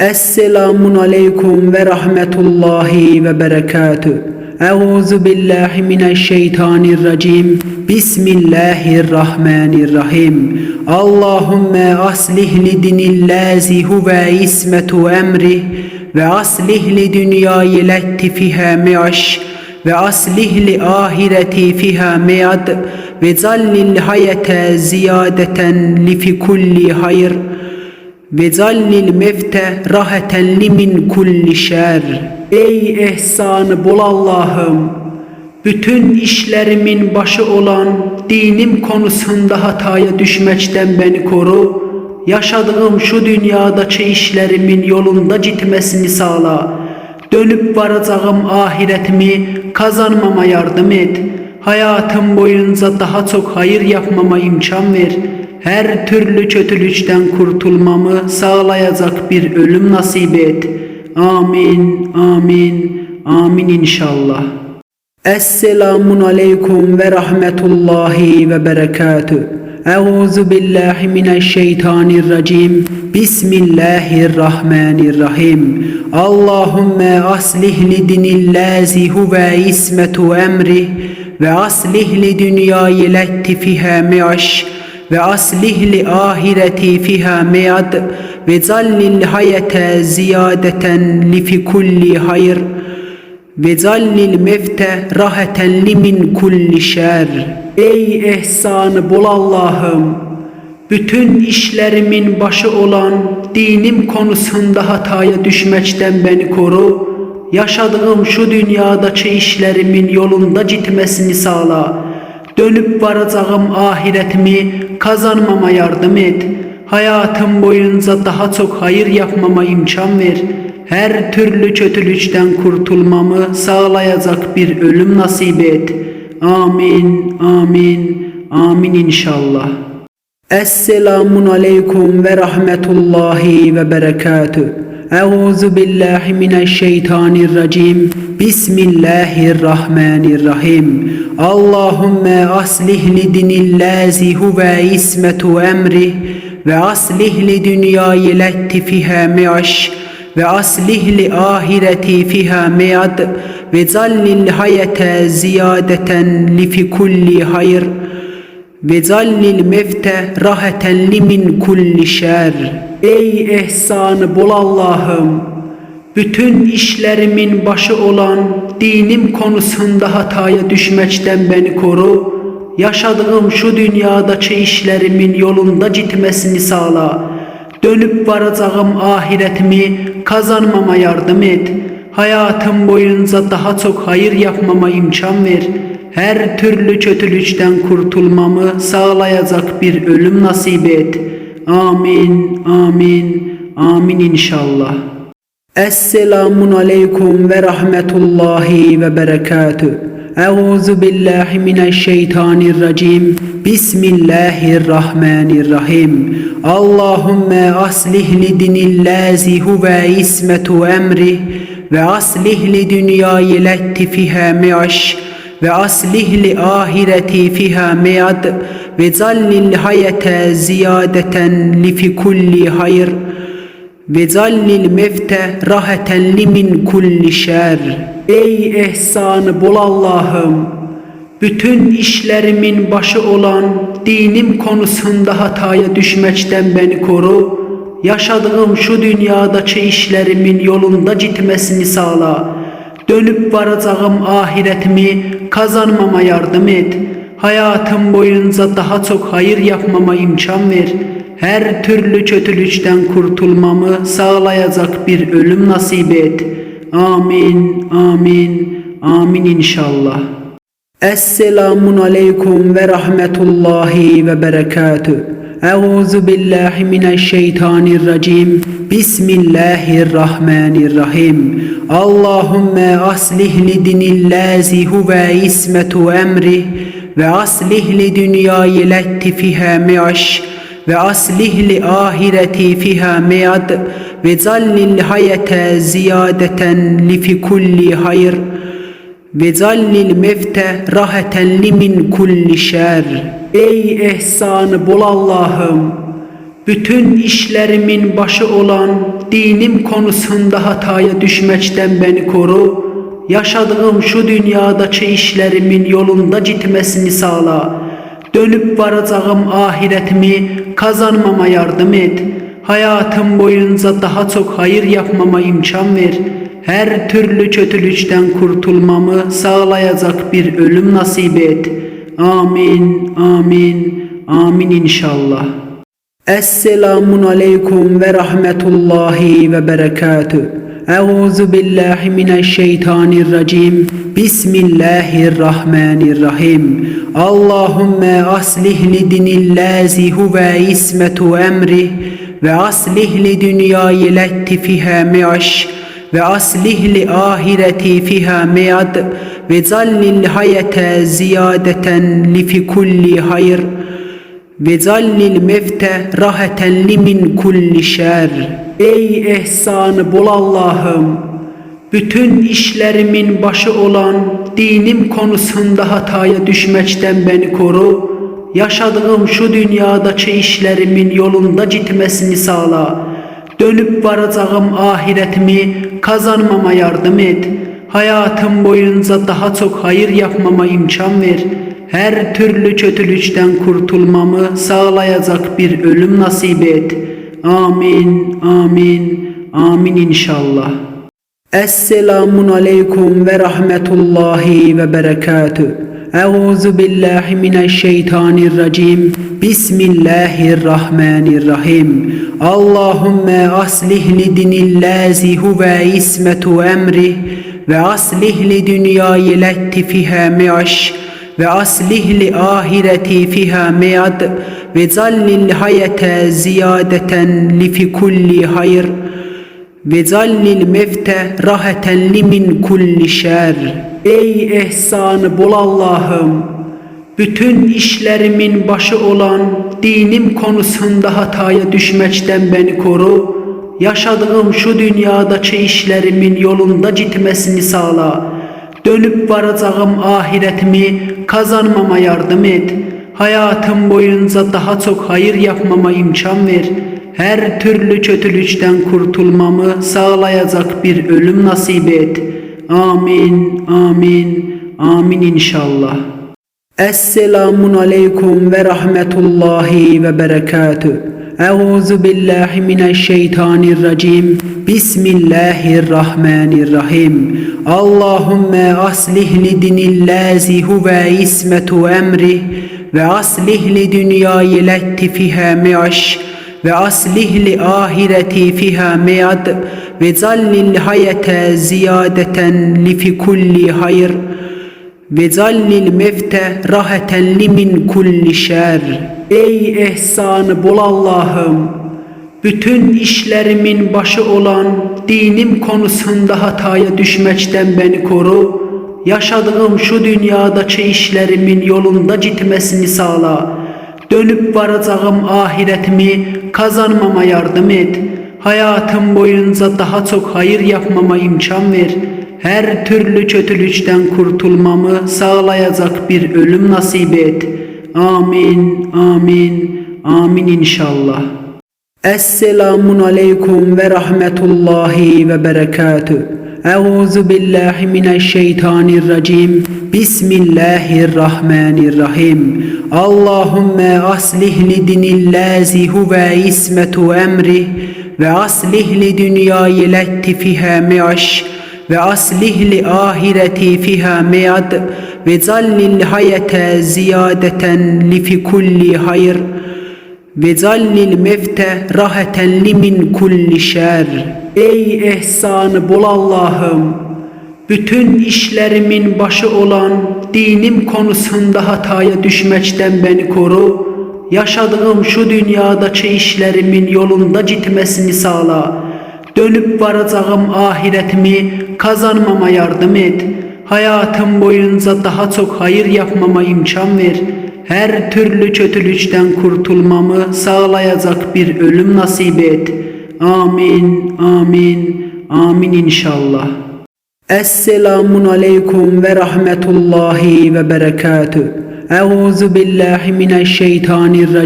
Esselamun aleyküm ve rahmetullahi ve berekatü. Euzu billahi mineşşeytanirracim. Bismillahirrahmanirrahim. Allahümme aslih li dinillazi huve ismetu emri ve aslih li dünyayı letti fiha mi'aş ve aslih li ahireti fiha mi'ad ve zallil hayete ziyadeten li fi kulli hayr ve zallil mefte raheten limin kulli şer. Ey ehsanı bol Allah'ım! Bütün işlerimin başı olan dinim konusunda hataya düşmekten beni koru. Yaşadığım şu dünyadaki işlerimin yolunda gitmesini sağla. Dönüp varacağım ahiretimi kazanmama yardım et. Hayatım boyunca daha çok hayır yapmama imkan ver. Her türlü kötülükten kurtulmamı sağlayacak bir ölüm nasip et. Amin, amin, amin inşallah. Esselamun aleyküm ve rahmetullahi ve berekatü. Euzu billahi mineşşeytanirracim. Bismillahirrahmanirrahim. Allahümme aslih li dinillazi huve ismetu emri ve aslih li dünyayı letti fiha mi'aş ve aslih li ahireti fiha mi'ad ve zallil hayete ziyadeten li fi kulli hayr ve zallil mefte raheten limin kulli şer. Ey ehsanı bol Allah'ım! Bütün işlerimin başı olan dinim konusunda hataya düşmekten beni koru. Yaşadığım şu dünyadaki işlerimin yolunda gitmesini sağla. Dönüp varacağım ahiretimi kazanmama yardım et. Hayatım boyunca daha çok hayır yapmama imkan ver. Her türlü kötülükten kurtulmamı sağlayacak bir ölüm nasip et. Amin, amin, amin inşallah. Esselamun aleyküm ve rahmetullahi ve berekatü. Euzu billahi mineşşeytanirracim. Bismillahirrahmanirrahim. Allahümme aslih li dinillazi huve ismetu emri ve aslih li dünyayı letti fiha mi'aş ve aslih li ahireti fiha mi'ad ve zallil hayete ziyadeten li fi kulli hayr ve zallil mefte raheten limin kulli şer. Ey ehsanı bol Allah'ım! Bütün işlerimin başı olan dinim konusunda hataya düşmekten beni koru. Yaşadığım şu dünyadaki işlerimin yolunda gitmesini sağla. Dönüp varacağım ahiretimi kazanmama yardım et. Hayatım boyunca daha çok hayır yapmama imkan ver. Her türlü kötülükten kurtulmamı sağlayacak bir ölüm nasip et. Amin, amin, amin inşallah. Esselamun aleyküm ve rahmetullahi ve berekatü. Euzu billahi mineşşeytanirracim. Bismillahirrahmanirrahim. Allahümme aslih li dinillazi huve ismetu emri ve aslih li dünyayı letti fiha mi'aş ve aslih li ahireti fiha mi'ad ve zallil hayete ziyadeten li fi kulli hayr ve zallil mefte raheten limin kulli şer. Ey ehsanı bol Allah'ım! Bütün işlerimin başı olan dinim konusunda hataya düşmekten beni koru. Yaşadığım şu dünyadaki işlerimin yolunda gitmesini sağla. Dönüp varacağım ahiretimi kazanmama yardım et. Hayatım boyunca daha çok hayır yapmama imkan ver. Her türlü kötülükten kurtulmamı sağlayacak bir ölüm nasip et. Amin, amin, amin inşallah. Esselamun aleyküm ve rahmetullahi ve berekatü. Euzu billahi mineşşeytanirracim. Bismillahirrahmanirrahim. Allahümme aslih li dinillazi huve ismetu emri ve aslih li dünyayı letti fiha mi'aş ve aslih li ahireti fiha mi'ad ve zallil hayete ziyadeten li fi kulli hayr ve zallil mefte raheten limin kulli şer. Ey ehsanı bol Allah'ım! Bütün işlerimin başı olan dinim konusunda hataya düşmekten beni koru. Yaşadığım şu dünyadaki işlerimin yolunda gitmesini sağla. Dönüp varacağım ahiretimi kazanmama yardım et. Hayatım boyunca daha çok hayır yapmama imkan ver. Her türlü kötülükten kurtulmamı sağlayacak bir ölüm nasip et. Amin, amin, amin inşallah. Esselamun aleyküm ve rahmetullahi ve berekatuh. Euzu billahi mineşşeytanirracim. Bismillahirrahmanirrahim. Allahümme aslih li dinillazi huve ismetu emrih ve aslih li dünyayı letti fiha mi'aş ve aslih li ahireti fiha mi'ad ve zallil hayete ziyadeten li fi kulli hayr ve zallil mefte raheten limin kulli şer. Ey ehsanı bol Allah'ım! Bütün işlerimin başı olan dinim konusunda hataya düşmekten beni koru. Yaşadığım şu dünyadaki işlerimin yolunda gitmesini sağla. Dönüp varacağım ahiretimi kazanmama yardım et. Hayatım boyunca daha çok hayır yapmama imkan ver. Her türlü kötülükten kurtulmamı sağlayacak bir ölüm nasip et. Amin, amin, amin inşallah. Esselamun aleyküm ve rahmetullahi ve berekatuh. Euzu billahi mineşşeytanirracim. Bismillahirrahmanirrahim. Allahümme aslih li dinillazi huve ismetu emrih ve aslih li dünyayı letti fiha mi'aş ve aslih li ahireti fiha mi'ad ve zallil hayete ziyadeten li fi kulli hayr ve zallil mefte raheten limin kulli şer. Ey ehsanı bol Allah'ım! Bütün işlerimin başı olan dinim konusunda hataya düşmekten beni koru. Yaşadığım şu dünyadaki işlerimin yolunda gitmesini sağla. Dönüp varacağım ahiretimi kazanmama yardım et. Hayatım boyunca daha çok hayır yapmama imkan ver. Her türlü kötülükten kurtulmamı sağlayacak bir ölüm nasip et. Amin, amin, amin inşallah. Esselamun aleyküm ve rahmetullahi ve berekatuh. Euzu billahi mineşşeytanirracim. Bismillahirrahmanirrahim. Allahümme aslih li dinillazi huve ismetu emrih ve aslih li dünyayı letti fiha mi'aş ve aslih li ahireti fiha mi'ad ve zallil hayete ziyadeten li fi kulli hayr ve zallil mefte raheten limin kulli şer. Ey ehsanı bol Allah'ım! Bütün işlerimin başı olan dinim konusunda hataya düşmekten beni koru. Yaşadığım şu dünyadaki işlerimin yolunda gitmesini sağla. Dönüp varacağım ahiretimi kazanmama yardım et. Hayatım boyunca daha çok hayır yapmama imkan ver. Her türlü kötülükten kurtulmamı sağlayacak bir ölüm nasip et. Amin, amin, amin inşallah. Esselamun aleyküm ve rahmetullahi ve berekatuh. Euzu billahi mineşşeytanirracim. Bismillahirrahmanirrahim. Allahümme aslih li dinillazi huve ismetu emrih ve aslih li dünyayı letti fiha mi'aş ve aslih li ahireti fiha mi'ad ve zallil hayete ziyadeten li fi kulli hayr ve zallil mefte raheten limin kulli şer. Ey ehsanı bol Allah'ım! Bütün işlerimin başı olan dinim konusunda hataya düşmekten beni koru. Yaşadığım şu dünyadaki işlerimin yolunda gitmesini sağla. Dönüp varacağım ahiretimi kazanmama yardım et. Hayatım boyunca daha çok hayır yapmama imkan ver. Her türlü kötülükten kurtulmamı sağlayacak bir ölüm nasip et. Amin, amin, amin inşallah. Esselamun aleyküm ve rahmetullahi ve berekatuh. Euzu billahi mineşşeytanirracim.